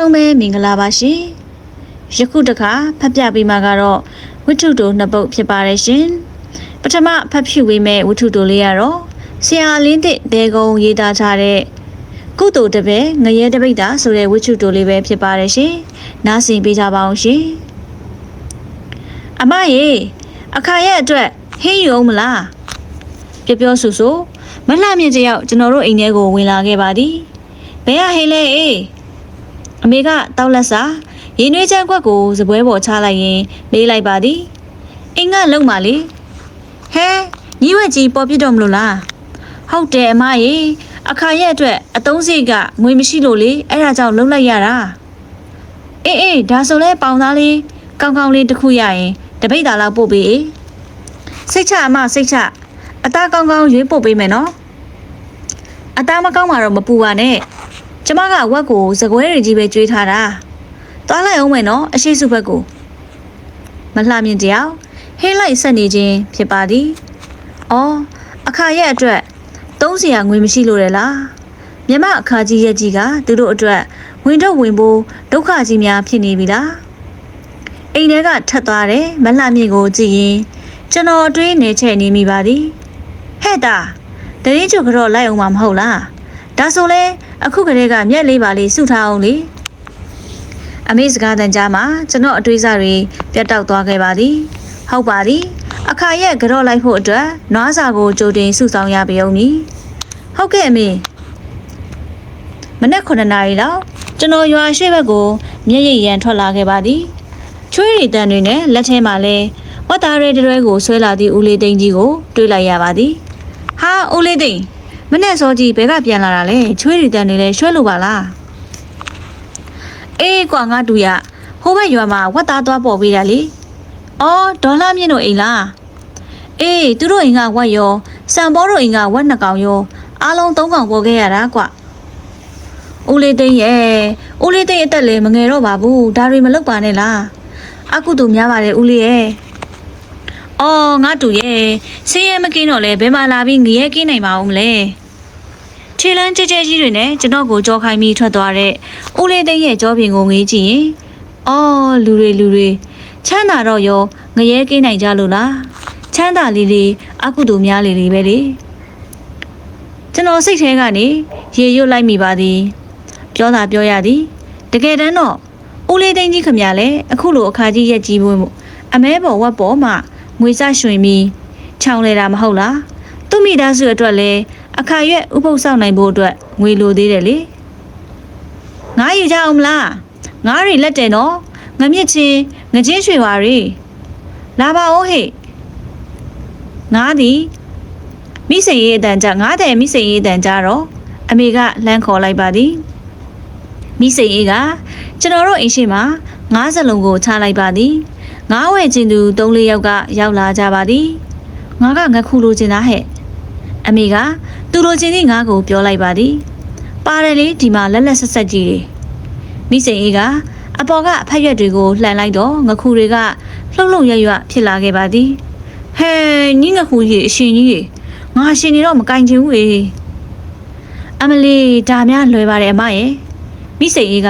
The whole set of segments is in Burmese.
လုံးပဲမင်္ဂလာပါရှင်ယခုတခါဖတ်ပြပေးမှာကတော့ဝတ္ထုတိုနှစ်ပုဒ်ဖြစ်ပါတယ်ရှင်ပထမဖတ်ဖြူပေးမဲ့ဝတ္ထုတိုလေးကတော့ဆရာလင်းတဲ့ဒေကုံရေးသားထားတဲ့ကုသိုလ်တပည့်ငရဲတပိတ်တာဆိုတဲ့ဝတ္ထုတိုလေးပဲဖြစ်ပါတယ်ရှင်နားဆင်ပေးကြပါအောင်ရှင်အမရေအခါရဲ့အတွက်ဟင်းယူအောင်မလားပြောပြောဆူဆူမလှမြင့်တယောက်ကျွန်တော်တို့အိမ်ထဲကိုဝင်လာခဲ့ပါသည်ဘယ်ကဟင်းလဲအေး အမေကတောက်လက်စာရင်နွေးချမ်းခွက်ကိုစပွဲပေါ်ချလိုက်ရင်လေးလိုက်ပါသည်အင်းကလုံပါလေဟဲညီဝက်ကြီးပေါ်ပြစ်တော့မလို့လားဟုတ်တယ်အမရေအခါရဲ့အတွက်အတုံးစိတ်ကငွေမရှိလို့လေအဲ့ဒါကြောင့်လုံလိုက်ရတာအေးအေးဒါဆိုလဲပေါင်သားလေးကောင်းကောင်းလေးတစ်ခုရရင်တပိတ်တာလောက်ပို့ပေးအေးစိတ်ချအမစိတ်ချအသားကောင်းကောင်းရွေးပို့ပေးမယ်နော်အသားမကောင်းမှတော့မပူပါနဲ့ ကျမကဝက်ကိုစကွဲတွေကြီးပဲကျွေးထားတာ။သွားလိုက်အောင်မယ်နော်အရှိစုဘက်ကိုမလှမြင့်တယောက်ဟင်းလိုက်ဆက်နေခြင်းဖြစ်ပါသည်။အော်အခါရဲ့အတွက်သုံးစရာငွေမရှိလို့လေလား။မြမအခါကြီးရဲ့ကြီးကသူတို့အတွက်ဝင်တော့ဝင်ဖို့ဒုက္ခကြီးများဖြစ်နေပြီလား။အိမ်ထဲကထက်သွားတယ်မလှမြင့်ကိုကြည့်ရင်ကျွန်တော်အတွေးနေချက်နေမိပါသည်။ဟဲ့တာတရင်ချုပ်ကတော့လိုက်အောင်မှာမဟုတ်လား။ ဒါဆိုလဲအခုကလေးကမျက်လေးပါလေးစုထားအောင်လေအမေစကားတန်ကြားမှာကျွန်တော်အတွေးစားတွေပြတ်တောက်သွားခဲ့ပါသည်ဟုတ်ပါသည်အခါရဲ့ကြော့လိုက်ဖို့အတွက်နွားစာကိုကြိုတင်စုဆောင်ရပေအောင်နီဟုတ်ကဲ့အမေမနက်9နာရီလောက်ကျွန်တော်ရွာရှိဘက်ကိုမျက်ရည်ရန်ထွက်လာခဲ့ပါသည်ချွေးရီတန်တွေနဲ့လက်ထဲမှာလဲဝတ်သားရဲတရွဲကိုဆွဲလာသည့်ဦးလေးသိန်းကြီးကို တွေးလိုက်ရပါသည်ဟာဦးလေးသိန်း မနဲ့စောကြီးဘဲကပြန်လာတာလဲချွေးရီတန်နေလဲရွှဲလို့ပါလားအေးကွာငါတူရဟိုဘက်ရွာမှာဝတ်သားသွားပေါ်ပေးတာလေအော်ဒေါ်လာမြင့်တို့အိမ်လားအေးသူတို့အိမ်ကဝတ်ရောစံဘောတို့အိမ်ကဝတ်နှစ်ကောင်ရောအားလုံးသုံးကောင်ပေါ်ခဲ့ရတာကွဦးလေးသိန်းရဲ့ဦးလေးသိန်းအသက်လည်းမငယ်တော့ပါဘူးဒါတွေမလုပ်ပါနဲ့လားအကုတူများပါတယ်ဦးလေးရဲ့ အော်ငါတူရဲ့ဆင်းရဲမကင်းတော့လဲဘယ်မှာလာပြီးငရဲကင်းနိုင်ပါဦးမလဲခြေလန်းကြဲကြဲကြီးတွေနဲ့ကျွန်တော်ကိုကြောခိုင်းပြီးထွက်သွားတဲ့ဦးလေးသိန်းရဲ့ကြောပြင်ကိုငေးကြည့်ရင်အော်လူတွေလူတွေချမ်းသာတော့ရောငရဲကင်းနိုင်ကြလို့လားချမ်းသာလေးလေးအကုတူများလေးလေးပဲလေကျွန်တော်စိတ်ထဲကနေရေရွတ်လိုက်မိပါသည်ပြောတာပြောရသည်တကယ်တမ်းတော့ဦးလေးသိန်းကြီးခမရလဲအခုလိုအခါကြီးရက်ကြီးပွင့်မှုအမဲပေါ်ဝက်ပေါ်မှာ ငွေစရွှင်ပြီးခြောင်လေတာမဟုတ်လားသူ့မိသားစုအတွက်လည်းအခါရွက်ဥပုပ်ဆောင်နိုင်ဖို့အတွက်ငွေလိုသေးတယ်လေငါယူကြအောင်မလားငါးတွေလက်တယ်နော်ငမြင့်ချင်းငချင်းရွှေပါရီလာပါဦးဟေ့ငါသည်မိစိန်ရေးအတန်ကြငါတဲ့မိစိန်ရေးအတန်ကြတော့အမေကလှမ်းခေါ်လိုက်ပါသည်မိစိန်ရေးကကျွန်တော်တို့အိမ်ရှိမှာငါးစလုံးကိုချလိုက်ပါသည် ငါးဝဲချင်းသူ၃လေးယောက်ကရောက်လာကြပါသည်ငါကငခုလိုချင်တာဟဲ့အမေကသူလိုချင်သည့်ငါကိုပြောလိုက်ပါသည်ပါတယ်လေဒီမှာလက်လက်ဆက်ဆက်ကြီးတွေမိစိန်အေးကအပေါ်ကအဖက်ရွက်တွေကိုလှန်လိုက်တော့ငခုတွေကလှုပ်လှုပ်ရွရွဖြစ်လာခဲ့ပါသည်ဟဲညီငခုကြီးအရှင်ကြီးငါရှင်နေတော့မကင်ချင်ဘူးလေအမလီဒါများလွယ်ပါတယ်အမရဲ့မိစိန်အေးက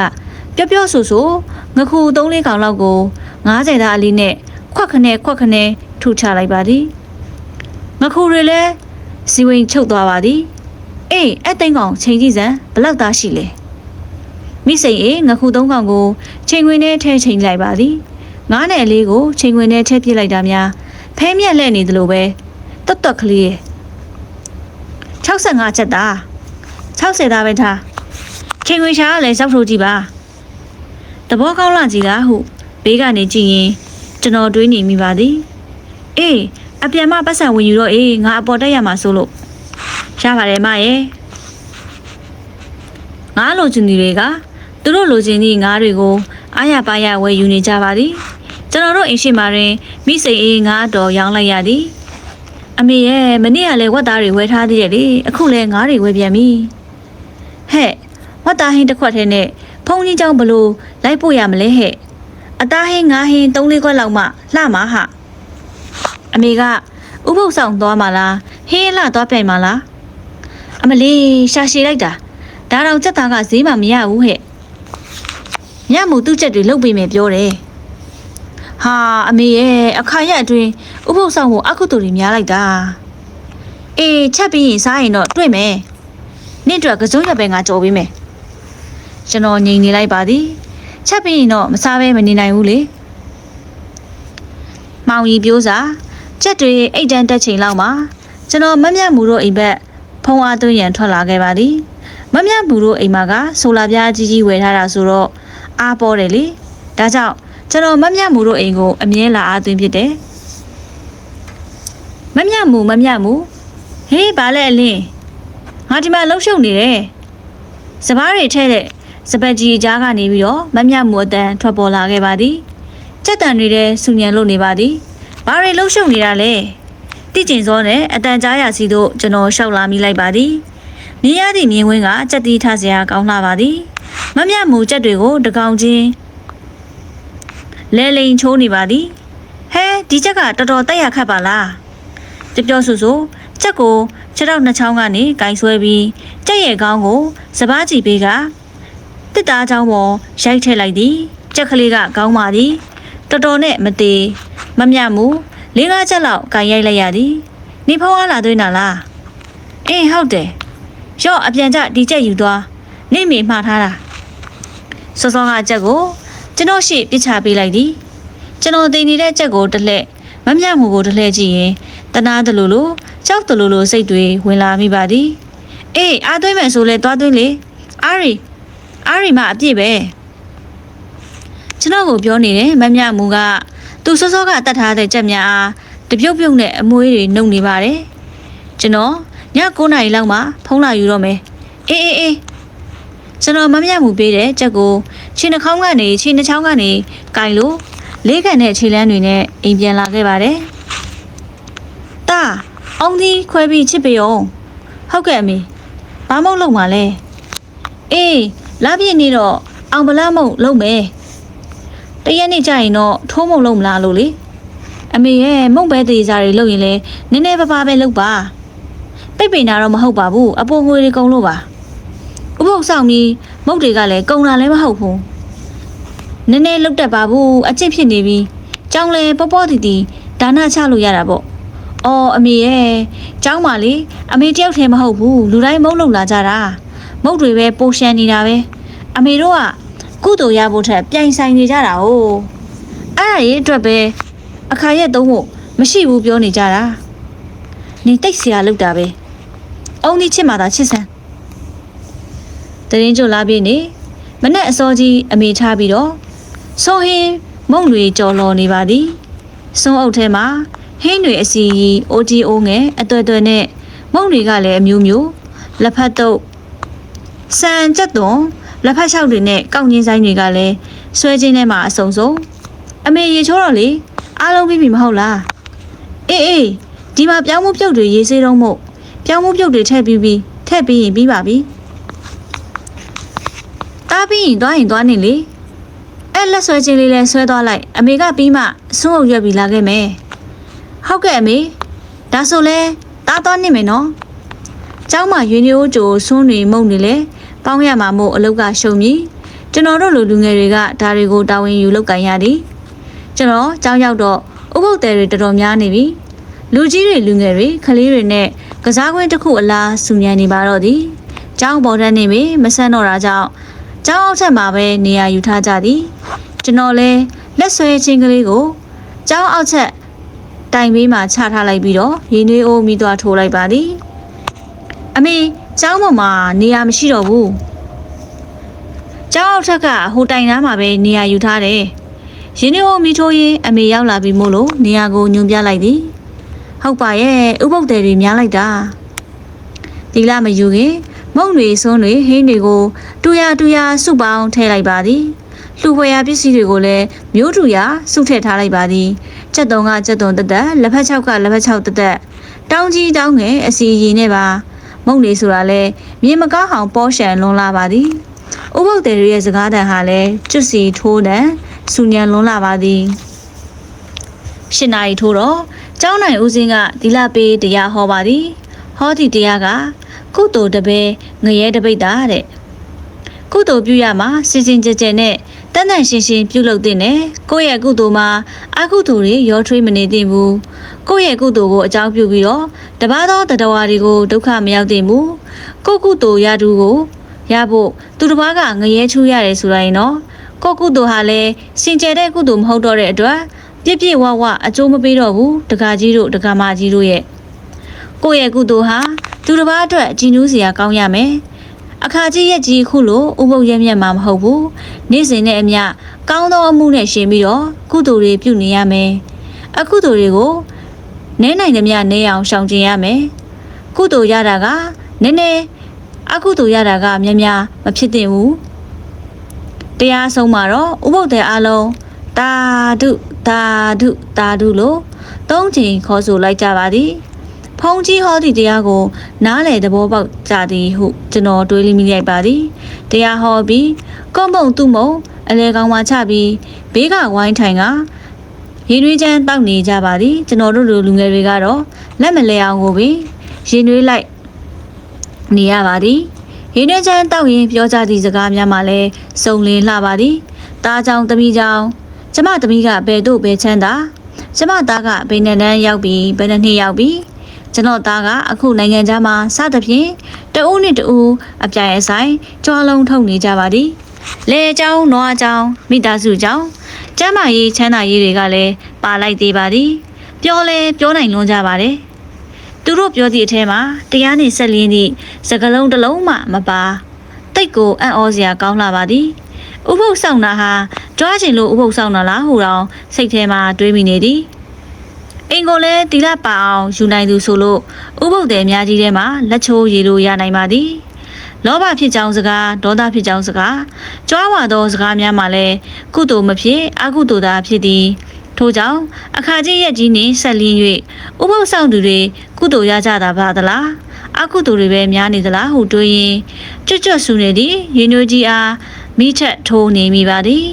ပျော့ပျော့ဆူဆူငခု၃လေးကောင်လောက်ကို 90သားအလေးနဲ့ခွက်ခနဲ့ခွက်ခနဲ့ထုချလိုက်ပါသည်ငခုတွေလည်းစီဝင်ချုပ်သွားပါသည်အေးအဲ့သိန်းကောင်ချိန်ကြည့်စမ်းဘလောက်သားရှိလဲမိစိန်အေးငခုသုံးကောင်ကိုချိန်ခွင်နဲ့ထဲချိန်လိုက်ပါသည်ငားနဲ့အလေးကိုချိန်ခွင်နဲ့ထဲပြစ်လိုက်တာများဖဲမြက်လှဲ့နေသလိုပဲတွတ်တွတ်ကလေး65ချက်သား60သားပဲထားချိန်ခွင်ရှာကလည်းစောက်ထိုးကြည့်ပါတဘောကောင်းလာကြည်လားဟု ဘေးကနေကြည့်ရင်ကျွန်တော်တွေးနေမိပါသည်အေးအပြန်မပတ်စံဝင်ယူတော့အေးငါအပေါ်တက်ရမှာဆိုလို့ရပါတယ်မရဲ့ငါလိုချင်သူတွေကသူတို့လိုချင်သည့်ငါတွေကိုအားရပါရဝယ်ယူနေကြပါသည်ကျွန်တော်တို့အိမ်ရှိမှာတွင်မိစိန်အေးငါတော်ရောင်းလိုက်ရသည်အမေရဲ့မနေ့ကလည်းဝက်သားတွေဝယ်ထားသေးတယ်လေအခုလည်းငါးတွေဝယ်ပြန်ပြီဟဲ့ဝက်သားဟင်းတစ်ခွက်ထဲနဲ့ဖုန်ကြီးကြောင့်ဘလို့လိုက်ပို့ရမလဲဟဲ့ အသားဟင်းငါးဟင်း၃လေးခွက်လောက်မှလှမှာဟာအမေကဥပုပ်ဆောင်သွားမှာလားဟင်းလှသွားပြိုင်မှာလားအမလေးရှာရှည်လိုက်တာဒါတော့စက်သားကဈေးမှမရဘူးဟဲ့ညမှုသူ့ချက်တွေလုပ်ပေးမယ်ပြောတယ်ဟာအမေရဲ့အခါရက်အတွင်းဥပုသ်ဆောင်ကိုအခုတူတွေများလိုက်တာအေးချက်ပြီးရင်စားရင်တော့တွေ့မယ်နေ့အတွက်ကစုံရပဲငါကြော်ပေးမယ်ကျွန်တော်ငြိမ်နေလိုက်ပါသည် ချက်ပြီးရင်တော့မစားဘဲမနေနိုင်ဘူးလေမောင်ကြီးပြိုးစာချက်တွေအိတ်တန်းတက်ချိန်လောက်မှာကျွန်တော်မက်မြတ်မှုတို့အိမ်ဘက်ဖုံအားသွင်းရန်ထွက်လာခဲ့ပါသည်မက်မြတ်မှုတို့အိမ်မှာကဆိုလာပြားကြီးကြီးဝယ်ထားတာဆိုတော့အားပေါ်တယ်လေဒါကြောင့်ကျွန်တော်မက်မြတ်မှုတို့အိမ်ကိုအမြဲလာအားသွင်းဖြစ်တယ်မက်မြတ်မှုမက်မြတ်မှုဟေးဘာလဲအလင်းငါဒီမှာလှုပ်ရှုပ်နေတယ်စပားတွေထဲတဲ့ စပက်ကြီးကြားကနေပြီးတော့မက်မြတ်မှုအတန်ထွက်ပေါ်လာခဲ့ပါသည်ကြက်တန်တွေတဲ့စူညံလို့နေပါသည်ဘာတွေလှုပ်ရှုပ်နေတာလဲတိကျင်စောနဲ့အတန်ကြားရစီတို့ကျွန်တော်ရှောက်လာမိလိုက်ပါသည်မြင်ရသည့်မြင်ကွင်းကကြက်တီးထားစရာကောင်းလာပါသည်မမြတ်မှုကြက်တွေကိုတကောင်ချင်းလဲလိန်ချိုးနေပါသည်ဟဲဒီကြက်ကတော်တော်တက်ရခတ်ပါလားတပြောဆူဆူကြက်ကိုခြေထောက်နှစ်ချောင်းကနေကင်ဆွဲပြီးကြက်ရဲ့ခေါင်းကိုစပားကြည့်ပေးက တစ်သားချောင်းပေါ်ရိုက်ထည့်လိုက်သည်ကြက်ကလေးကခေါင်းပါသည်တော်တော်နဲ့မသေးမမြတ်မှုလေးကားချက်လောက်ကင်ရိုက်လိုက်ရသည်နေဖောင်းလာသွင်းတာလားအင်းဟုတ်တယ်ရော့အပြန်ကြဒီကြက်ယူသွားနေမိမှားထားတာစောစောကကြက်ကိုကျွန်တော်ရှိပြစ်ချပေးလိုက်သည်ကျွန်တော်တင်နေတဲ့ကြက်ကိုတစ်လှည့်မမြတ်မှုကိုတစ်လှည့်ကြည့်ရင်တနာတလူလူကြောက်တလူလူစိတ်တွေဝင်လာမိပါသည်အေးအားသွင်းမယ်ဆိုလဲသွားသွင်းလေအာရီ အာရီမအပြည့်ပဲကျွန်တော်ကိုပြောနေတယ်မမြတ်မှုကသူစောစောကတတ်ထားတဲ့ကြက်များအားတပြုတ်ပြုတ်နဲ့အမွှေးတွေနှုတ်နေပါတယ်ကျွန်တော်ည9နာရီလောက်မှဖုန်းလာယူတော့မယ်အေးအေးအေးကျွန်တော်မမြတ်မှုပေးတဲ့ကြက်ကိုခြေနှာခေါင်းကနေခြေနှာချောင်းကနေကင်လို့လေးကန်တဲ့ခြေလမ်းတွေနဲ့အိမ်ပြန်လာခဲ့ပါတယ်။တာအောင်ဒီခွဲပြီးချစ်ပေအောင်ဟုတ်ကဲ့အမေဘာမုတ်လုံးပါလဲအေး လာပြည့်နေတော့အောင်ဗလားမုတ်လုံးမယ်တရက်နေ့ကျရင်တော့ထိုးမုတ်လုံးမလားလို့လေအမေရဲ့မုတ်ပဲသေးစားတွေလုပ်ရင်လဲနည်းနည်းပါးပါးပဲလုပ်ပါပိတ်ပင်တာတော့မဟုတ်ပါဘူးအပေါ်ငွေတွေကုန်လို့ပါဥပုပ်ဆောင်ပြီးမုတ်တွေကလည်းကုန်တာလည်းမဟုတ်ဘူးနည်းနည်းလုတ်တတ်ပါဘူးအကျင့်ဖြစ်နေပြီကြောင်းလဲပေါ့ပေါ့တီတီဒါနချလို့ရတာပေါ့အော်အမေရဲ့ကျောင်းပါလေအမေတယောက်တည်းမဟုတ်ဘူးလူတိုင်းမုတ်လုံလာကြတာ မုတ်တွေပဲပိုရှန်နေတာပဲအမေတို့ကကုသိုလ်ရဖို့ထက်ပြိုင်ဆိုင်နေကြတာ哦အဲ့ဒါရေးအတွက်ပဲအခါရက်သုံးဖို့မရှိဘူးပြောနေကြတာနေတိတ်เสียလောက်တာပဲအုံဒီချစ်မှသာချစ်စမ်းတရင်ကျလာပြည့်နေမနဲ့အစောကြီးအမေထားပြီးတော့ဆိုဟင်းမုံတွေကြော်လော်နေပါသည်စွန်းအုပ်ထဲမှာဟင်းတွေအစီရီအိုတီအိုငယ်အသွဲသွဲနဲ့မုံတွေကလည်းအမျိုးမျိုးလက်ဖက်တုပ် စံကြက်သွန်လက်ဖက်လျှောက်တွေနဲ့ကောက်ငင်းဆိုင်တွေကလည်းဆွဲချင်းထဲမှာအစုံစုံအမေရေချိုးတော့လေအားလုံးပြီးပြီမဟုတ်လားအေးအေးဒီမှာပြောင်းမှုပြုတ်တွေရေးစေးတော့မို့ပြောင်းမှုပြုတ်တွေထည့်ပြီးပြီးထည့်ပြီးရင်ပြီးပါပြီတားပြီးရင်သွားရင်သွားနေလေအဲ့လက်ဆွဲချင်းလေးလဲဆွဲသွားလိုက်အမေကပြီးမှစွန့်အုပ်ရွက်ပြီးလာခဲ့မယ်ဟုတ်ကဲ့အမေဒါဆိုလဲတားသွားနေမယ်နော်เจ้าမရွေးရိုးကြိုဆွန်းနေမုံနေလေ ပေါင်းရမှာမို့အလုတ်ကရှုံပြီကျွန်တော်တို့လူလူငယ်တွေကဒါတွေကိုတာဝန်ယူလုပ်ကင်ရသည်ကျွန်တော်ကြောင်းရောက်တော့ဥပုပ်တယ်တွေတော်တော်များနေပြီလူကြီးတွေလူငယ်တွေကလေးတွေနဲ့ကစားကွင်းတစ်ခုအလားစူညံနေပါတော့သည်ကျောင်းပေါ်တန်းနေပြီမဆန်းတော့တာကြောင့်ကျောင်းအောက်ထက်မှာပဲနေရာယူထားကြသည်ကျွန်တော်လဲလက်ဆွဲချင်းကလေးကိုကျောင်းအောက်ချက်တိုင်ပေးမှာချထားလိုက်ပြီးတော့ရင်းနှီးအိုးမိသွားထိုးလိုက်ပါသည် အမေကျောင်းပေါ်မှာနေရာမရှိတော့ဘူးကျောင်းအောက်ထက်ကဟိုတိုင်နားမှာပဲနေရာယူထားတယ်ရင်းနှီးအိုးမိထိုးရင်အမေရောက်လာပြီမို့လို့နေရာကိုညွန်ပြလိုက်သည်ဟုတ်ပါရဲ့ဥပုပ်တယ်တွေများလိုက်တာဒီလမယူခင်မုံတွေစွန်းတွေဟင်းတွေကိုတူရတူရစုပေါင်းထည့်လိုက်ပါသည်လှူဖွယ်ရာပစ္စည်းတွေကိုလည်းမျိုးတူရာစုထည့်ထားလိုက်ပါသည်ချက်တုံကချက်တုံတက်တက်လက်ဖက်ချောက်ကလက်ဖက်ချောက်တက်တက်တောင်းကြီးတောင်းငယ်အစီအရင်နဲ့ပါ မုံနေဆိုတာလဲမြေမကားဟောင်ပေါ်ရှန်လွန်လာပါသည်ဥပုပ်တယ်ရဲ့စကားတန်ဟာလဲကျွတ်စီထိုးတန်စူညံလွန်လာပါသည်ရှင်းနာရီထိုးတော့ကျောင်းနိုင်ဦးစင်းကဒီလပေးတရားဟောပါသည်ဟောသည့်တရားကကုသိုလ်တပဲငရဲတပိတ်တာတဲ့ကုသိုလ်ပြုရမှာစင်စင်ကြဲကြဲနဲ့ တန်တန်ရှင်းရှင်းပြုလုပ်တဲ့နဲ့ကိုယ့်ရဲ့ကုသိုလ်မှာအကုသိုလ်တွေရောထွေးမနေသင့်ဘူးကိုယ့်ရဲ့ကုသိုလ်ကိုအကြောင်းပြုပြီးတော့တပါးသောတတဝါတွေကိုဒုက္ခမရောက်သင့်ဘူးကိုယ့်ကုသိုလ်ရတုကိုရဖို့သူတစ်ပါးကငရဲချူးရတယ်ဆိုရင်တော့ကိုယ့်ကုသိုလ်ဟာလည်းစင်ကြယ်တဲ့ကုသိုလ်မဟုတ်တော့တဲ့အတွက်ပြည့်ပြည့်ဝဝအကျိုးမပေးတော့ဘူးတက္ကကြီးတို့တက္ကမကြီးတို့ရဲ့ကိုယ့်ရဲ့ကုသိုလ်ဟာသူတစ်ပါးအတွက်ကြည်နူးစရာကောင်းရမယ် အခါကြီးရဲ့ကြီးခုလိုဥပုပ်ရက်မြတ်မှာမဟုတ်ဘူးနေ့စဉ်နဲ့အမျှကောင်းသောအမှုနဲ့ရှင်ပြီးတော့ကုသိုလ်တွေပြုနေရမယ်အကုသိုလ်တွေကိုနဲနိုင်သမျှနဲအောင်ရှောင်ကျင်ရမယ်ကုသိုလ်ရတာကနည်းနည်းအကုသိုလ်ရတာကများများမဖြစ်သင့်ဘူးတရားဆုံးမှာတော့ဥပုပ်တဲ့အလုံးတာဓုတာဓုတာဓုလို့သုံးချိန်ခေါ်ဆိုလိုက်ကြပါသည် ဖုံးကြီးဟောသည့်တရားကို နားလေသဘောပေါက်ကြသည်ဟုကျွန်တော်တွေးလိမိလိုက်ပါသည်တရားဟောပြီးကွန်ပုံသူ့မုံအလဲကောင်မှချပြီးဘေးကဝိုင်းထိုင်ကရင်နှွေးချမ်းတောက်နေကြပါသည်ကျွန်တော်တို့လူလူငယ်တွေကတော့လက်မလဲအောင်ကိုပင်ရင်နှွေးလိုက်နေရပါသည်ရင်နှွေးချမ်းတောက်ရင်ပြောကြသည့်စကားများမှလည်းစုံလင်လှပါသည်တားကြောင်တမိကြောင်ကျမတမိကဘယ်တို့ဘယ်ချမ်းသာကျမသားကဘယ်နဲ့တန်းရောက်ပြီးဘယ်နှစ်နှစ်ရောက်ပြီး ကျွန်တော်သားကအခုနိုင်ငံခြားမှာစသဖြင့်တဦးနဲ့တဦးအပြိုင်အဆိုင်ကြွားလုံးထုတ်နေကြပါသည်လေအကြောင်းနွားအကြောင်းမိသားစုအကြောင်းကျမ်းမာရေးချမ်းသာရေးတွေကလည်းပါလိုက်သေးပါသည်ပြောလဲပြောနိုင်လွန်းကြပါတယ်သူတို့ပြောသည့်အထဲမှာတရားနဲ့ဆက်လင်းသည့်စကလုံးတစ်လုံးမှမပါတိတ်ကိုအံ့ဩစရာကောင်းလာပါသည်ဥပုပ်ဆောင်တာဟာကြွားချင်လို့ဥပုပ်ဆောင်တာလားဟူတော့စိတ်ထဲမှာတွေးမိနေသည် အင်ကိုလည်းတီလာပါအောင်ယူနိုင်သူဆိုလို့ဥပုပ်တယ်အများကြီးထဲမှာလက်ချိုးရည်လို့ရနိုင်ပါသည်လောဘဖြစ်ကြောင်းစကားဒေါသဖြစ်ကြောင်းစကားကြွားဝါသောစကားများမှာလည်းကုသိုလ်မဖြစ်အကုသိုလ်သာဖြစ်သည်ထို့ကြောင့်အခါကြီးရက်ကြီးနှင့်ဆက်လင်း၍ဥပုပ်ဆောင်သူတွေကုသိုလ်ရကြတာပါသလားအကုသိုလ်တွေပဲများနေသလားဟုတွေးရင်ကြွတ်ကြွတ်ဆူနေသည်ရင်ညိုကြီးအားမိထက်ထိုးနေမိပါသည်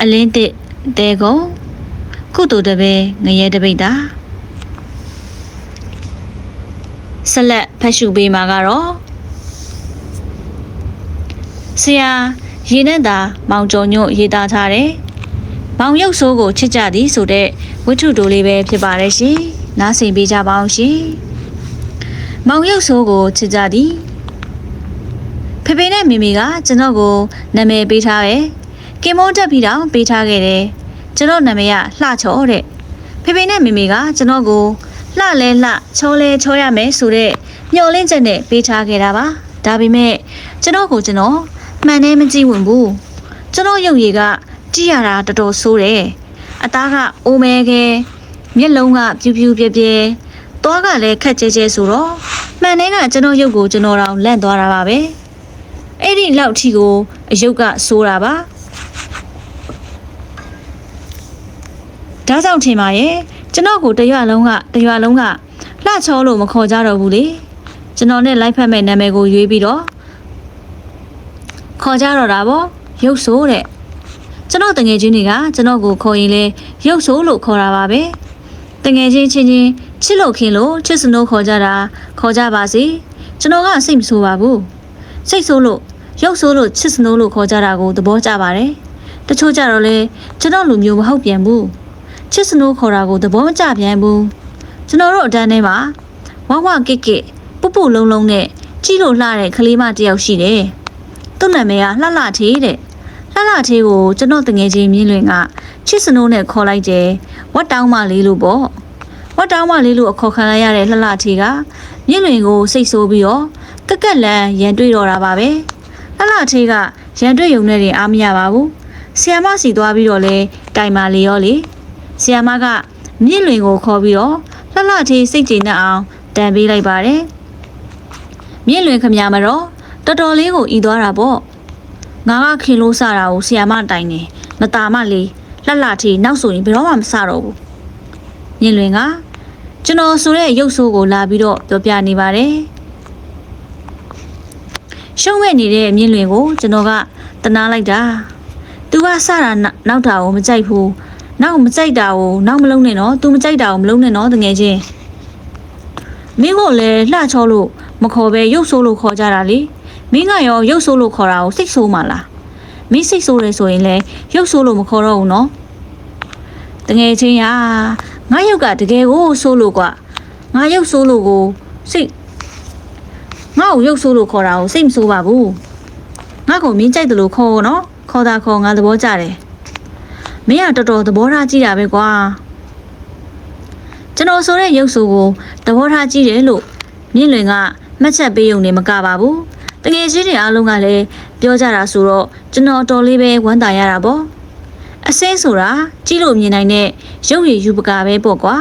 အလင်းတစ်တဲကုံ ကုသိုလ်တပည့်ငရဲတပိတ်တာဆက်လက်ဖတ်ရှုပေးမှာကတော့ဆရာရေနဲ့သာမောင်ကျော်ညွတ်ရေးသားထားတယ်။မောင်ရုပ်ဆိုးကိုချစ်ကြသည်ဆိုတဲ့ဝတ္ထုတိုလေးပဲဖြစ်ပါတယ်ရှင်။နားဆင်ပေးကြပါအောင်ရှင်။မောင်ရုပ်ဆိုးကိုချစ်ကြသည်ဖေဖေနဲ့မိမိကကျွန်တော်ကိုနာမည်ပေးထားပဲ။ကင်မွန်တက်ပြီးတော့ပေးထားခဲ့တယ်။ ကျွန်တော်နာမည်ကလှချောတဲ့။ဖေဖေနဲ့မိမိကကျွန်တော်ကိုလှလဲလှချောလဲချောရမယ်ဆိုတဲ့မျှော်လင့်ချက်နဲ့ပေးထားခဲ့တာပါ။ဒါပေမဲ့ကျွန်တော်ကိုကျွန်တော်မှန်နေမကြည့်ဝင်ဘူးကျွန်တော်ရုပ်ရည်ကကြည့်ရတာတော်တော်ဆိုးတယ်အသားကအိုမဲခဲမျက်လုံးကပြူးပြူးပြဲပြဲသွားကလည်းခက်ကြဲကြဲဆိုတော့မှန်နေကကျွန်တော်ရုပ်ကိုကျွန်တော်တော့လန့်သွားတာပါပဲအဲ့ဒီလောက်ထီကိုအယုတ်ကဆိုးတာပါ ဒါကြောင့်ထင်ပါရဲ့ကျွန်တော်ကိုတရွလုံးကတရွလုံးကလှချောလို့မခေါ်ကြတော့ဘူးလေကျွန်တော်နဲ့လိုက်ဖက်မဲ့နာမည်ကိုရွေးပြီးတော့ခေါ်ကြတော့တာပေါ့ရုပ်ဆိုးတဲ့ကျွန်တော်တငယ်ချင်းတွေကကျွန်တော်ကိုခေါ်ရင်လေရုပ်ဆိုးလို့ခေါ်တာပါပဲတငယ်ချင်းချင်းချင်းချစ်လို့ခင်လို့ချစ်စနိုးခေါ်ကြတာခေါ်ကြပါစေကျွန်တော်ကစိတ်မဆိုးပါဘူးစိတ်ဆိုးလို့ရုပ်ဆိုးလို့ချစ်စနိုးလို့ခေါ်ကြတာကိုသဘောကျပါတယ်တချို့ကြတော့လေကျွန်တော်လူမျိုးမဟုတ်ပြန်ဘူး ချစ်စနိုးခေါ်တာကိုသဘောမကျပြန်ဘူးကျွန်တော်တို့အတန်းထဲမှာဝဝကစ်ကစ်ပုပ်ပုလုံးလုံးနဲ့ကြီးလို့လှတဲ့ကလေးမတစ်ယောက်ရှိတယ်သူ့နာမည်ကလှလှသေးတဲ့လှလှသေးကိုကျွန်တော်တငယ်ချင်းမြင်းလွင်ကချစ်စနိုးနဲ့ခေါ်လိုက်တယ်ဝတ်တောင်းမလေးလို့ပေါ့ဝတ်တောင်းမလေးလို့အခေါ်ခံလိုက်ရတဲ့လှလှသေးကမြင်းလွင်ကိုစိတ်ဆိုးပြီးတော့ကက်ကက်လန်ရန်တွေ့တော့တာပါပဲလှလှသေးကရန်တွေ့ရုံနဲ့တင်အားမရပါဘူးဆီယမစီသွားပြီးတော့လဲတိုင်မာလေရောလေ ဆီယမကမြင့်လွင်ကိုခေါ်ပြီးတော့လှလှသေးစိတ်ကြည်နဲ့အောင်တန်ပေးလိုက်ပါတယ်မြင့်လွင်ခမရမတော့တော်တော်လေးကိုဤသွားတာပေါ့ငါကခင်လို့စတာကိုဆီယာမတိုင်နေမตาမလေးလှလှထီနောက်ဆိုရင်ဘယ်တော့မှမစတော့ဘူးမြင်လွင်ကကျွန်တော်ဆိုတဲ့ရုပ်ဆိုးကိုလာပြီးတော့ပြောပြနေပါတယ်ရှုံးမဲ့နေတဲ့မြင်လွင်ကိုကျွန်တော်ကတနာလိုက်တာသူကစတာနောက်တာကိုမကြိုက်ဘူး နောက်မကြိုက်တာကိုနောက်မလုံးနဲ့နော် तू မကြိုက်တာကိုမလုံးနဲ့နော်တကယ်ချင်းမင်းကိုလည်းလှချောလို့မခေါ်ပဲရုပ်ဆိုးလို့ခေါ်ကြတာလေမင်းကရောရုပ်ဆိုးလို့ခေါ်တာကိုစိတ်ဆိုးမှလားမင်းစိတ်ဆိုးတယ်ဆိုရင်လည်းရုပ်ဆိုးလို့မခေါ်တော့ဘူးနော်တငယ်ချင်းရာငါရုပ်ကတကယ်ကိုဆိုးလို့ကွာငါရုပ်ဆိုးလို့ကိုစိတ်ငါ့ကိုရုပ်ဆိုးလို့ခေါ်တာကိုစိတ်မဆိုးပါဘူးငါ့ကိုမင်းကြိုက်တယ်လို့ခေါ်နော်ခေါ်တာခေါ်ငါသဘောကျတယ် မင်းကတော်တော်သဘောထားကြည့်တာပဲကွာကျွန်တော်ဆိုတဲ့ရုပ်ဆိုးကိုသဘောထားကြည့်တယ်လို့မြင့်လွင်ကမှတ်ချက်ပေးုံနဲ့မကပါဘူးတကယ်ရှိတဲ့အားလုံးကလည်းပြောကြတာဆိုတော့ကျွန်တော်တော်လေးပဲဝမ်းသာရတာပေါ့အစင်းဆိုတာကြည့်လို့မြင်နိုင်တဲ့ရုပ်ရည်ယူပကာပဲပေါ့ကွာ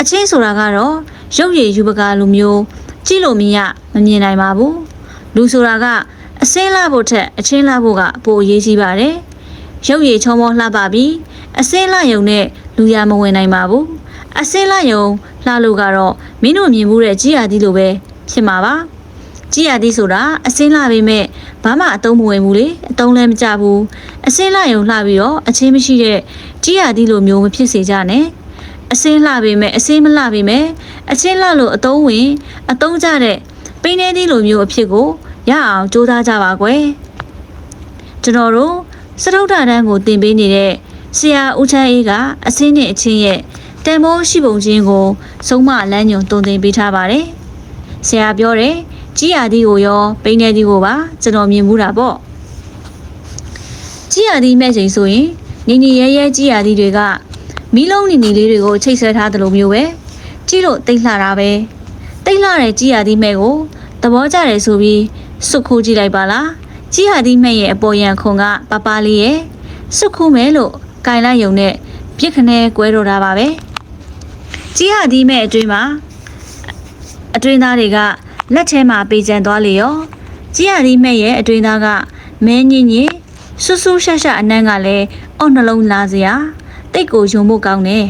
အချင်းဆိုတာကတော့ရုပ်ရည်ယူပကာလိုမျိုးကြည့်လို့မရမမြင်နိုင်ပါဘူးလူဆိုတာကအစင်းလာဖို့ထက်အချင်းလာဖို့ကပိုအရေးကြီးပါတယ် ရုပ်ရည်ချုံမောလှပပြီးအစင်းလာယုံနဲ့လူရမဝင်နိုင်ပါဘူးအစင်းလာယုံလှလို့ကတော့မင်းတို့မြင်မှုတဲ့ကြည်ရသည်လိုပဲဖြစ်မှာပါကြည်ရသည်ဆိုတာအစင်းလာပေမဲ့ဘာမှအတုံးမဝင်ဘူးလေအတုံးလည်းမကြဘူးအစင်းလာယုံလှပြီးတော့အချင်းမရှိတဲ့ကြည်ရသည်လိုမျိုးမဖြစ်စေကြနဲ့အစင်းလှပေမဲ့အစင်းမလှပေမဲ့အချင်းလှလို့အတုံးဝင်အတုံးကြတဲ့ပိန်းနေသည်လိုမျိုးအဖြစ်ကိုရအောင်ကြိုးစားကြပါကွယ်ကျွန်တော်တို့ စတုဒ္ဒတန်းကိုတင်ပေးနေတဲ့ဆရာဦးချမ်းအေးကအစင်းနဲ့အချင်းရဲ့တန်ဖိုးရှိပုံချင်းကိုဆုံးမလမ်းညွန်တုံသင်ပေးထားပါတယ်။ဆရာပြောတယ်ကြီးရသည်ကိုရောပိန်းနေသည်ကိုပါကျွန်တော်မြင်မှုတာပေါ့။ကြီးရသည်မဲ့ချိန်ဆိုရင်နီနီရဲရဲကြီးရသည်တွေကမီးလုံးနီနီလေးတွေကိုချိတ်ဆွဲထားသလိုမျိုးပဲကြီးလို့တိတ်လှတာပဲတိတ်လှတဲ့ကြီးရသည်မဲ့ကိုသဘောကျတယ်ဆိုပြီးစွတ်ခိုးကြည့်လိုက်ပါလား ကြီးရသည်မဲ့ရဲ့အပေါ်ရန်ခုံကပပလေးရဲ့စွတ်ခိုးမယ်လို့ကင်လိုက်ယုံနဲ့ပြစ်ခနဲကွဲတော့တာပါပဲကြီးရသည်မဲ့အတွင်းမှာအတွင်းသားတွေကလက်ထဲမှာပေးကျန်သွားလေရောကြီးရသည်မဲ့ရဲ့အတွင်းသားကမဲညင်းညင်းဆူဆူရှက်ရှက်အနမ်းကလည်းအော့နှလုံးလာစရာတိတ်ကိုယုံဖို့ကောင်းတယ်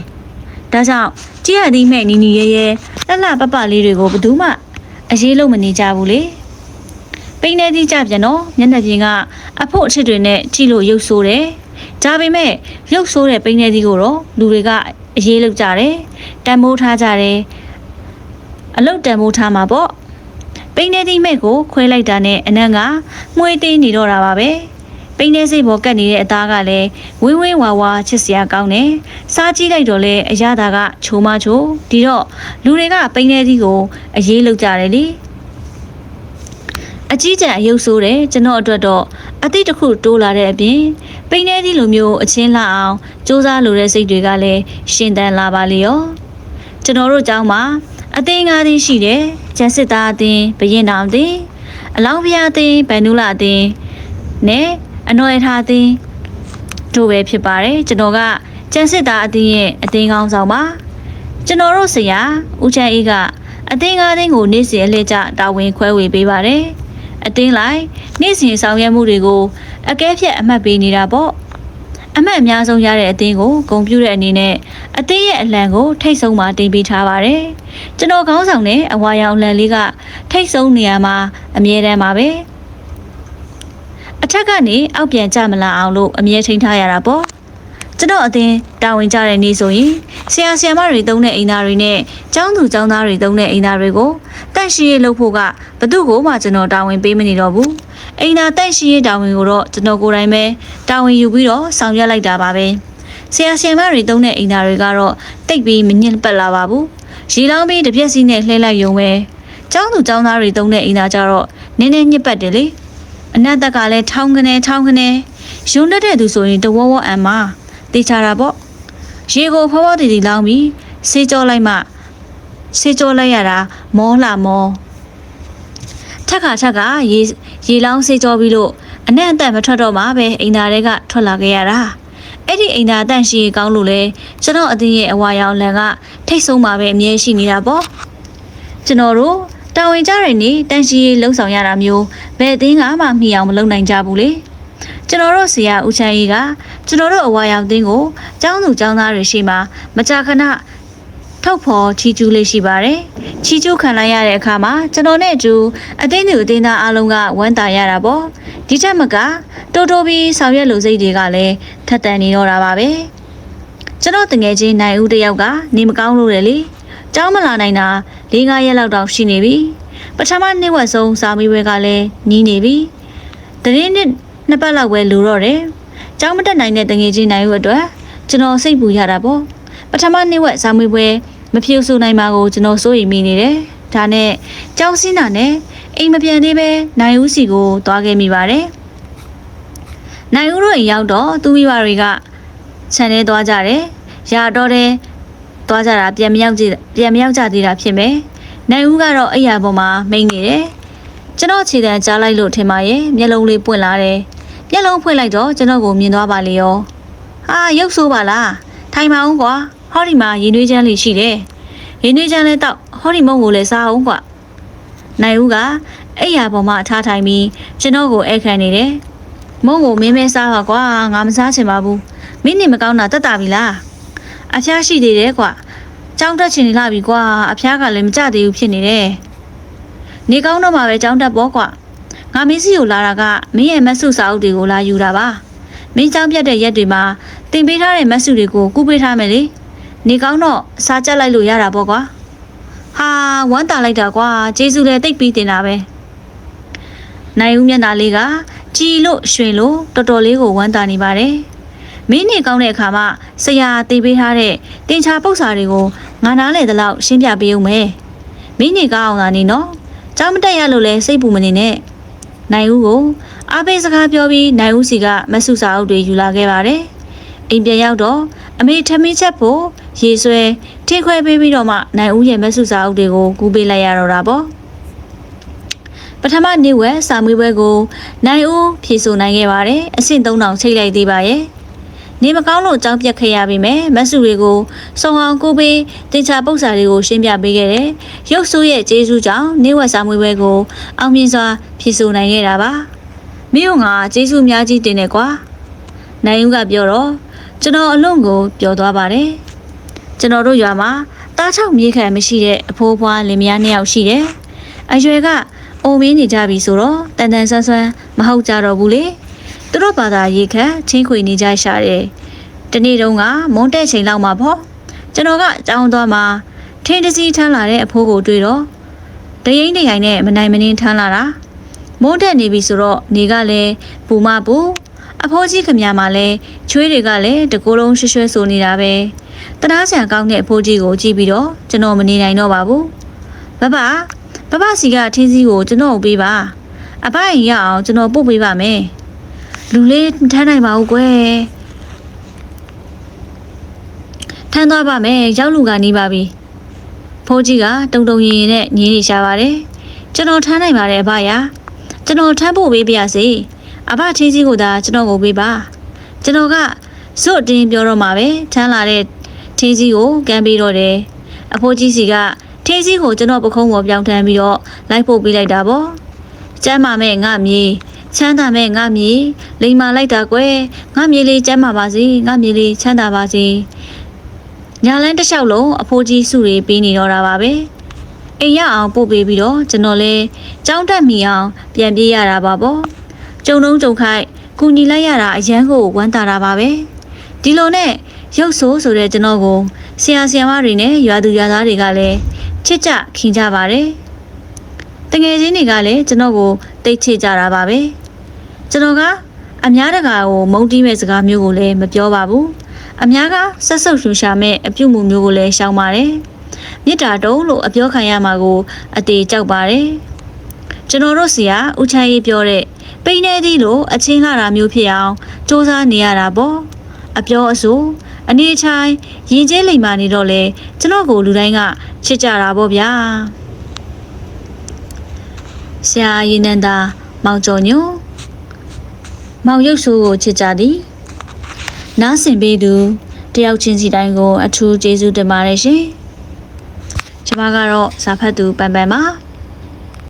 ဒါကြောင့်ကြီးရသည်မဲ့နီနီရဲရဲလှလှပပလေးတွေကိုဘယ်သူမှအရေးလုံးမနေကြဘူးလေ ပိန်းနေကြီးကြပြန်တော့မျက်နှာပြင်ကအဖို့အချစ်တွေနဲ့ကြည့်လို့ရုပ်ဆိုးတယ်ဒါပေမဲ့ရုပ်ဆိုးတဲ့ပိန်းနေကြီးကိုတော့လူတွေကအရေးလောက်ကြတယ်တန်မိုးထားကြတယ်အလုတ်တန်မိုးထားမှာပေါ့ပိန်းနေကြီးမဲ့ကိုခွဲလိုက်တာနဲ့အနံ့ကမှွေးသေးနေတော့တာပါပဲပိန်းနေစိတ်ပေါ်ကတ်နေတဲ့အသားကလည်းဝင်းဝင်းဝါဝါချစ်စရာကောင်းတယ်စားကြည့်လိုက်တော့လေအရသာကချိုးမချိုးဒီတော့လူတွေကပိန်းနေကြီးကိုအရေးလောက်ကြတယ်လေ အကြီးကျယ်အယုတ်ဆိုးတယ်ကျွန်တော်အတွက်တော့အသည့်တစ်ခုတိုးလာတဲ့အပြင်ပိန်းနေသည့်လိုမျိုးအချင်းလှအောင်စူးစမ်းလိုတဲ့စိတ်တွေကလည်းရှင်သန်လာပါလေရောကျွန်တော်တို့เจ้าမှာအသင်းငါးသင်းရှိတယ်ကျန်စစ်သားအသင်းဘရင်တောင်အသင်းအလောင်းဖျားအသင်းဗန်နူလာအသင်းနဲ့အနော်ရထားအသင်းတို့ပဲဖြစ်ပါတယ်ကျွန်တော်ကကျန်စစ်သားအသင်းရဲ့အသင်းကောင်းဆောင်ပါကျွန်တော်တို့ဆရာဦးချမ်းအေးကအသင်းငါးသင်းကိုနေ့စဉ်အလှည့်ကျတာဝန်ခွဲဝေပေးပါတယ် အတင်းလိုက်နေ့စဉ်ဆောင်ရွက်မှုတွေကိုအကဲဖြတ်အမှတ်ပေးနေတာပေါ့အမှတ်အများဆုံးရတဲ့အတင်းကိုဂုံပြူတဲ့အနေနဲ့အတင်းရဲ့အလံကိုထိတ်ဆုံးမှာတင်ပေးထားပါတယ်ကျွန်တော်ခေါင်းဆောင်တဲ့အဝါရောင်လံလေးကထိတ်ဆုံးနေရာမှာအမြဲတမ်းပါပဲအထက်ကနေအောက်ပြန်ကြမလာအောင်လို့အမြဲထိန်းထားရတာပေါ့ ကျွန်တော်အတင်းတာဝန်ကြတဲ့နေ့ဆိုရင်ဆရာဆရာမတွေတုံးတဲ့အိမ်သားတွေနဲ့ကျောင်းသူကျောင်းသားတွေတုံးတဲ့အိမ်သားတွေကိုတန့်ရှိရေးလုပ်ဖို့ကဘသူ့ကိုမှကျွန်တော်တာဝန်ပေးမနေတော့ဘူးအိမ်သားတန့်ရှိရေးတာဝန်ကိုတော့ကျွန်တော်ကိုယ်တိုင်ပဲတာဝန်ယူပြီးတော့ဆောင်ရွက်လိုက်တာပါပဲဆရာဆရာမတွေတုံးတဲ့အိမ်သားတွေကတော့တိတ်ပြီးမညစ်ပတ်လာပါဘူးရေလောင်းပြီးတစ်ပြက်စီနဲ့လှဲလိုက်ရုံပဲကျောင်းသူကျောင်းသားတွေတုံးတဲ့အိမ်သားကြတော့နည်းနည်းညစ်ပတ်တယ်လေအနတ်တက်ကလည်းထောင်းကနေထောင်းကနေရုံတက်တဲ့သူဆိုရင်တဝဝအံမှာ တေချာတာပေါ့ရေကိုဖောဖောတီတီလောင်းပြီးဆေးကြောလိုက်မှဆေးကြောလိုက်ရတာမောလာမောထက်ခါထက်ကရေရေလောင်းဆေးကြောပြီးလို့အနဲ့အသက်မထွက်တော့မှပဲအိမ်သားတွေကထွက်လာခဲ့ရတာအဲ့ဒီအိမ်သားအတန့်ရှိကောင်းလို့လဲကျွန်တော်အတင်းရဲ့အဝါရောင်လန်ကထိတ်ဆုံးမှာပဲအမြဲရှိနေတာပေါ့ကျွန်တော်တို့တာဝန်ကြတဲ့နေ့တန်ရှိရေးလှုပ်ဆောင်ရတာမျိုးဘယ်အတင်းကမှမှီအောင်မလုပ်နိုင်ကြဘူးလေ ကျွန်တော်တို့ဆရာဦးချမ်းကြီးကကျွန်တော်တို့အဝါရောင်တင်းကိုကျောင်းသူကျောင်းသားတွေရှိမှမကြာခဏထုတ်ဖော်ချီကျူးလေးရှိပါတယ်။ချီကျူးခံလိုက်ရတဲ့အခါမှာကျွန်တော်နဲ့အတူအသိသူအသိသားအားလုံးကဝမ်းသာရတာပေါ့။ဒီချက်မကတိုးတိုးပြီးဆောင်ရွက်လိုစိတ်တွေကလည်းထက်တန်နေတော့တာပါပဲ။ကျွန်တော်တငယ်ချင်းနိုင်ဦးတယောက်ကနေမကောင်းလို့လေလေ။ကျောင်းမလာနိုင်တာ၄၅ရက်လောက်တောင်ရှိနေပြီ။ပထမနှစ်ဝက်ဆုံးစာမေးပွဲကလည်းနီးနေပြီ။တရင်နှစ် နှစ်ပတ်လောက်ပဲလူတော့တယ်။ကျောင်းမတက်နိုင်တဲ့တငယ်ချင်းနိုင်ဦးအတွက်ကျွန်တော်စိတ်ပူရတာပေါ့။ပထမနေ့ဝက်စာမွေးပွဲမဖြူဆူနိုင်ပါကိုကျွန်တော်စိုးရိမ်မိနေတယ်။ဒါနဲ့ကျောင်းစင်းတာနဲ့အိမ်မပြန်သေးပဲနိုင်ဦးစီကိုသွားခဲ့မိပါတယ်။နိုင်ဦးတို့အိမ်ရောက်တော့သူမိဘတွေကခြံထဲသွားကြတယ်။ရာတော့တဲ့သွားကြတာပြန်မရောက်ကြပြန်မရောက်ကြသေးတာဖြစ်မယ်။နိုင်ဦးကတော့အိယာပေါ်မှာမိန်နေတယ်။ကျွန်တော်ခြေတံကြားလိုက်လို့ထင်ပါရဲ့မျက်လုံးလေးပွင့်လာတယ်။ မျက်လုံးဖွင့်လိုက်တော့ကျွန်တော်ကိုမြင်သွားပါလေရော။ဟာရုပ်ဆိုးပါလား။ထိုင်ပါအောင်ကွာ။ဟောဒီမှာရင်နှွေးချမ်းလေးရှိတယ်။ရင်နှွေးချမ်းလေးတော့ဟောဒီမုံကိုလည်းစားအောင်ကွာ။နိုင်ဦးကအိယာပေါ်မှာထားထိုင်ပြီးကျွန်တော်ကိုဧည့်ခံနေတယ်။မုံကိုမင်းမဲစားပါကွာငါမစားချင်ပါဘူး။မင်းနေမကောင်းတာတက်တာပြီလား။အဖျားရှိသေးတယ်ကွာ။ကြောင်းတက်ချင်နေလာပြီကွာ။အဖျားကလည်းမကြသေးဘူးဖြစ်နေတယ်။နေကောင်းတော့မှပဲကြောင်းတက်ပေါ့ကွာ။ငါ မင်းစီကိုလာတာကမင်းရဲ့မတ်စုစာအုပ်တွေကိုလာယူတာပါ။မင်းကြောင်းပြတ်တဲ့ရက်တွေမှာတင်ပေးထားတဲ့မတ်စုတွေကိုကူးပေးထားမယ်လေ။နေကောင်းတော့စားကြက်လိုက်လို့ရတာပေါ့ကွာ။ဟာဝမ်းတာလိုက်တာကွာ။ကျေးဇူးလည်းတိတ်ပြီးတင်တာပဲ။နိုင်ဦးမျက်နှာလေးကကြည်လို့ရွှင်လို့တော်တော်လေးကိုဝမ်းတာနေပါတယ်။မင်းနေကောင်းတဲ့အခါမှာဆရာတင်ပေးထားတဲ့တင်ချာပု္ပ္ပစာတွေကိုငါနားလေတဲ့လောက်ရှင်းပြပေးဦးမယ်။မင်းနေကောင်းအောင်သာနေနော်။ကြောင်းမတက်ရလို့လဲစိတ်ပူမနေနဲ့။ နိုင်ဦးကိုအားပေးစကားပြောပြီးနိုင်ဦးစီကမဆုစာအုပ်တွေယူလာခဲ့ပါတယ်။အိမ်ပြန်ရောက်တော့အမေထမင်းချက်ဖို့ရေဆွဲထိခွဲပေးပြီးတော့မှနိုင်ဦးရဲ့မဆုစာအုပ်တွေကိုကူးပေးလိုက်ရတော့တာပေါ့။ပထမနေ့ဝက်စာမွေးပွဲကိုနိုင်ဦးဖြေဆိုနိုင်ခဲ့ပါတယ်။အဆင့်3000ချိတ်လိုက်သေးပါရဲ့။ နေမကောင်းလို့ကြောင်းပြက်ခဲ့ရပြီမယ်မဆုတွေကိုစုံအောင်ကိုပေးတင်ချာပု္ပ္ပစာတွေကိုရှင်းပြပေးခဲ့တယ်။ရုပ်ဆိုးရဲ့ကျေးဇူးကြောင့်နေဝက်စာမွေးပွဲကိုအောင်မြင်စွာဖြေဆိုနိုင်ခဲ့တာပါ။မိတို့ငါကျေးဇူးအများကြီးတင်တယ်ကွာ။နိုင်ဦးကပြောတော့ကျွန်တော်အလုံးကိုပြောသွားပါတယ်။ကျွန်တော်တို့ရွာမှာတားချောက်မြေခံမရှိတဲ့အဖိုးဖွားလင်မယားနှစ်ယောက်ရှိတယ်။အရွယ်ကအိုမင်းနေကြပြီဆိုတော့တန်တန်ဆန်းဆန်းမဟုတ်ကြတော့ဘူးလေ။ သူတို့ဘာသာရေခန့်ချင်းခွေနေကြရှာတယ်။တနေ့တုန်းကမုန်းတဲ့ချိန်လောက်မှာပေါ့။ကျွန်တော်ကအကြောင်းသွားမှာထင်းတစည်းထမ်းလာတဲ့အဖိုးကိုတွေ့တော့တရင်တရိုင်နဲ့မနိုင်မနှင်းထမ်းလာတာ။မုန်းတက်နေပြီဆိုတော့နေကလည်းပူမပူအဖိုးကြီးခမညာမှာလည်းချွေးတွေကလည်းတကိုယ်လုံးရွှဲရွှဲဆိုနေတာပဲတနာဆန်ကောင်းတဲ့အဖိုးကြီးကိုကြည့်ပြီးတော့ကျွန်တော်မနေနိုင်တော့ပါဘူးဘဘဘဘစီကထင်းစည်းကိုကျွန်တော်ပေးပါအဖရင်ရအောင်ကျွန်တော်ပို့ပေးပါမယ် လူလေးမထမ်းနိုင်ပါဘူးကွယ်ထမ်းသွားပါမယ်ရောက်လူကနေပါပြီဖိုးကြီးကတုံတုံရင်ရင်နဲ့ညီးနေရှာပါတယ်ကျွန်တော်ထမ်းနိုင်ပါတယ်အဖရာကျွန်တော်ထမ်းဖို့ပေးပါရစေအဖချင်းစီကိုသာကျွန်တော်ကိုပေးပါကျွန်တော်ကဇွတ်တင်းပြောတော့မှာပဲထမ်းလာတဲ့ထင်းစီကိုကန်ပြီးတော့တယ်အဖိုးကြီးစီကထင်းစီကိုကျွန်တော်ပခုံးပေါ်ပြောင်းထမ်းပြီးတော့လိုက်ဖို့ပေးလိုက်တာပေါ့ကျမ်းမာမဲ့ငါမြေ ချမ်းသာမဲ့ငါမြေလိမ်မာလိုက်တာကွယ်ငါမြေလေးကျမ်းမာပါစေငါမြေလေးချမ်းသာပါစေညာလန်းတစ်လျှောက်လုံးအဖိုးကြီးစုတွေပေးနေတော့တာပါပဲအိမ်ရအောင်ပို့ပေးပြီးတော့ကျွန်တော်လဲကြောင်းတက်မိအောင်ပြန်ပြေးရတာပါပေါ့ကြုံတုံးကြုံခိုက်ကူညီလိုက်ရတာအရန်ကိုဝမ်းသာတာပါပဲဒီလိုနဲ့ရုပ်ဆိုးဆိုတဲ့ကျွန်တော်ကိုဆရာဆရာမတွေနဲ့ရွာသူရွာသားတွေကလည်းချစ်ကြခင်ကြပါတယ်တငယ်ချင်းတွေကလည်းကျွန်တော်ကိုတိတ်ချစ်ကြတာပါပဲ ကျွန်တော်ကအများတကာကိုမုန်းတီးမဲ့စကားမျိုးကိုလည်းမပြောပါဘူးအများကဆက်ဆုပ်ရှူရှာမဲ့အပြုတ်မှုမျိုးကိုလည်းရှောင်ပါတယ်မြစ်တာတုံးလို့အပြောခံရမှာကို အသေးကြောက်ပါတယ်ကျွန်တော်တို့ဆရာဦးချမ်းရေးပြောတဲ့ပိန်းနေသီးလို့အချင်းလာတာမျိုးဖြစ်အောင်စူးစမ်းနေရတာပေါ့အပြောအဆိုအနေချိုင်ရင်ကျဲလိမ်မာနေတော့လေကျွန်တော်ကိုလူတိုင်းကချစ်ကြတာပေါ့ဗျာဆရာရင်နန္တာမောင်ကျော်ညို မောင်ရုပ်ဆိုးကိုချစ်ကြသည်နားဆင်ပေးသူတယောက်ချင်းစီတိုင်းကို အထူးကျေးဇူးတင်ပါတယ်ရှင်ကျွန်မကတော့ဇာဖတ်သူပန်ပန်ပါ